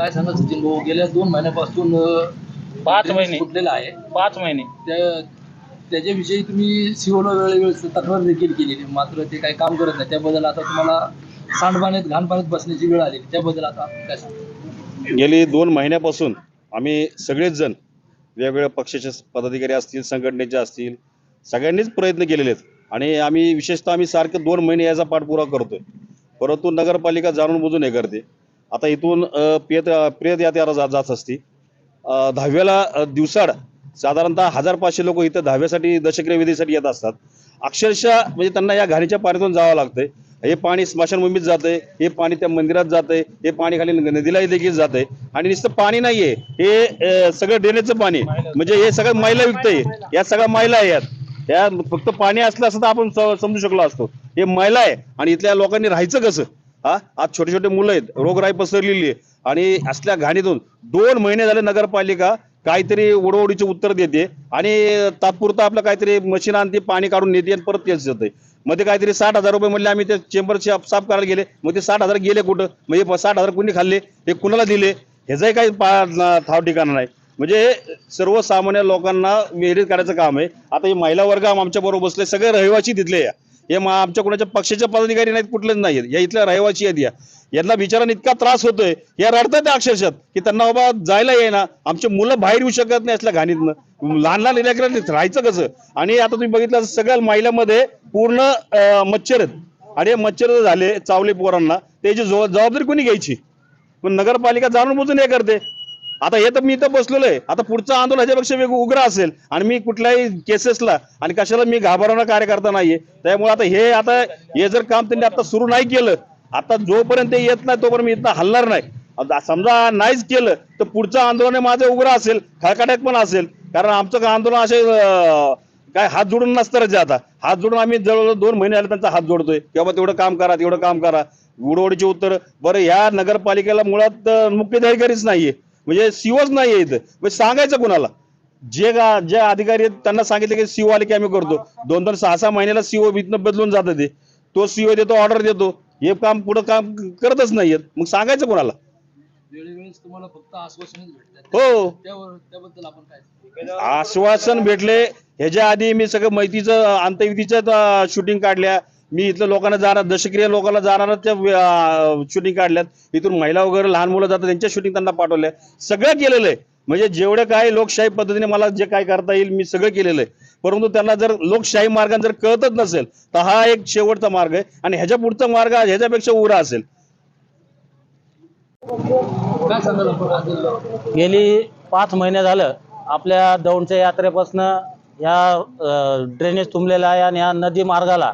काय सांगा सचिन भाऊ गेल्या दोन महिन्यापासून पाच महिने. फुटलेला आहे. पाच महिने. त्या त्याच्याविषयी तुम्ही सिओला वेळेवेळेस तक्रार देखील केलेली. मात्र ते काही काम करत नाही. त्याबद्दल आता तुम्हाला सांडपाण्यात घाण पाण्यात बसण्याची वेळ आली त्याबद्दल आता काय सांगा? गेली दोन महिन्यापासून आम्ही सगळेच जण वेगवेगळ्या पक्षाचे पदाधिकारी असतील संघटनेचे असतील सगळ्यांनीच प्रयत्न केलेले आहेत. आणि आम्ही विशेषतः आम्ही सारखे दोन महिने याचा पाठपुरावा करतोय. परंतु नगरपालिका जाणून बुजून हे करते. आता इथून प्रियत प्रियत यात्रा जा जात असती. दहाव्याला दिवसाड साधारणतः हजार पाचशे लोक इथं दहाव्यासाठी दशक्रिया विधीसाठी येत असतात. अक्षरशः म्हणजे त्यांना या घाणीच्या पाण्यातून जावं लागतंय. हे पाणी स्मशानभूमीत जातंय हे पाणी त्या मंदिरात जातंय हे पाणी खाली नदीलाही देखील जातंय. आणि नुसतं पाणी नाहीये. हे सगळं ड्रेनेजचं पाणी म्हणजे हे सगळं मैला विकतंय. या सगळ्या मैला आहे यात या फक्त पाणी असलं असतं तर आपण समजू शकलो असतो. हे मैला आहे. आणि इथल्या लोकांनी राहायचं कसं? हा? आज छोटे छोटे मुलं आहेत. रोगराई पसरलेली आहे. आणि असल्या घाणीतून दोन महिने झाले नगरपालिका काहीतरी उडवडीचे उत्तर देते. आणि तात्पुरतं आपलं काहीतरी मशीन आणते पाणी काढून नेते आणि परत तेच येते मध्ये काहीतरी साठ हजार रुपये म्हणले आम्ही ते चेंबर साफ साफ करायला गेले. मग ते साठ हजार गेले कुठं? म्हणजे साठ हजार कुणी खाल्ले? हे कुणाला दिले? ह्याचाही काही पा ठाव ठिकाणं नाही. म्हणजे सर्वसामान्य लोकांना विहिरीत करायचं काम आहे. आता हे महिला वर्ग आमच्या बरोबर बसले सगळे रहिवासी तिथले या. हे आमच्या कोणाच्या पक्षाचे पदाधिकारी नाहीत कुठलेच नाहीत या इथल्या रहिवासी आहेत या. यांना बिचारांना इतका त्रास होतोय. या रडतात अक्षरशः की त्यांना बाबा जायला येईना. आमचे मुलं बाहेर येऊ शकत नाही असल्या घाणीतनं. लहान लहान लेकरांनी राहायचं कसं? आणि आता तुम्ही बघितलं सगळ्या महिलांमध्ये पूर्ण मच्छर आहेत. आणि हे मच्छर झाले चावले पोरांना. त्याची जबाबदारी कोणी घ्यायची? पण नगरपालिका जाणून बुजून हे करते. आता हे तर मी इथं बसलेलो आहे. आता पुढचं आंदोलन ह्याच्यापेक्षा वेग उग्र असेल. आणि मी कुठल्याही केसेसला आणि कशाला मी घाबरवणार कार्यकर्ता नाहीये. त्यामुळे आता हे आता हे जर काम त्यांनी आता सुरू नाही केलं आता जोपर्यंत येत नाही तोपर्यंत मी इथं हलणार नाही. समजा नाहीच केलं तर पुढचं आंदोलन माझं उग्र असेल खळकाट्यात पण असेल. कारण आमचं आंदोलन असे काय हात जोडून नसतं रे आता. हात जोडून आम्ही जवळजवळ दोन महिने आले त्यांचा हात जोडतोय. की बाबा तेवढं काम करा तेवढं काम करा. उडवडीचे उत्तर. बरं ह्या नगरपालिकेला मुळात अं, मुख्याधिकारीच नाहीये. म्हणजे सीओच नाहीये इथं. म्हणजे सांगायचं कोणाला? जे गा- जे अधिकारी आहेत त्यांना सांगितलं की सीओ आले की आम्ही करतो. दोन दोन सहा सहा महिन्याला सीओ इथनं बदलून जातं ते. तो सीओ देतो ऑर्डर देतो. हे काम पुढं काम करतच नाहीयेत मग सांगायचं कोणाला? हो. आश्वासन भेटले. ह्याच्या आधी मी सगळं माहितीचं अंत्यविधीच्या शूटिंग काढल्या. मी इथलं लोकांना जाणार दशक्रिया लोकांना जाणार त्या शूटिंग काढल्यात. इथून महिला वगैरे लहान मुलं जातात त्यांच्या शूटिंग त्यांना पाठवल्या. सगळं केलेलं आहे. म्हणजे जेवढं काय लोकशाही पद्धतीने मला जे काय करता येईल मी सगळं केलेलं आहे. परंतु त्यांना जर लोकशाही मार्गाने जर कळतच नसेल तर हा एक शेवटचा मार्ग आहे. आणि ह्याच्या पुढचा मार्ग ह्याच्यापेक्षा उरा असेल. गेली पाच महिने झालं आपल्या दौंडच्या यात्रेपासून या ड्रेनेज तुंबलेला आहे आणि या नदी मार्गाला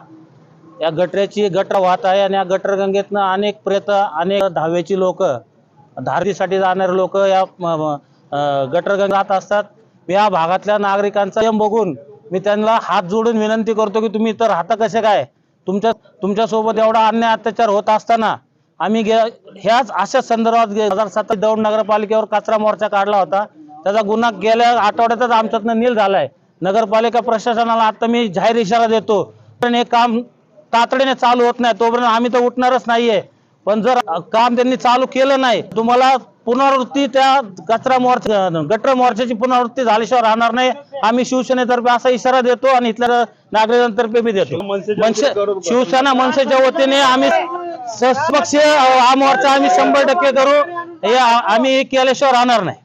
या गटऱ्याची गटर वाहत आहे आणि या गटरगंगेतनं अनेक प्रेत अनेक दहाव्याची लोक धारतीसाठी जाणारे लोक या म- जात असतात. या भागातल्या नागरिकांचा नियम बघून मी त्यांना हात जोडून विनंती करतो की तुम्ही इतर राहता कसे काय? तुमच्या तुमच्यासोबत एवढा अन्याय अत्याचार होत असताना आम्ही गे ह्याच अशा संदर्भात दोन हजार सतरा दौंड नगरपालिकेवर कचरा मोर्चा काढला होता. त्याचा गुन्हा गेल्या आठवड्यातच आमच्यातनं नील झालाय. नगरपालिका प्रशासनाला आता मी जाहीर इशारा देतो. पण हे काम तातडीने चालू होत नाही तोपर्यंत आम्ही तर उठणारच नाहीये. पण जर काम त्यांनी चालू केलं नाही तुम्हाला पुनरावृत्ती त्या कचरा मोर्चा गटर मोर्चाची पुनरावृत्ती झाल्याशिवाय राहणार नाही. आम्ही शिवसेनेतर्फे असा इशारा देतो आणि इथल्या नागरिकांतर्फे बी देतो. मनसे शिवसेना मनसेच्या वतीने आम्ही सपक्ष हा मोर्चा आम्ही शंभर टक्के करू. हे आम्ही केल्याशिवाय राहणार नाही.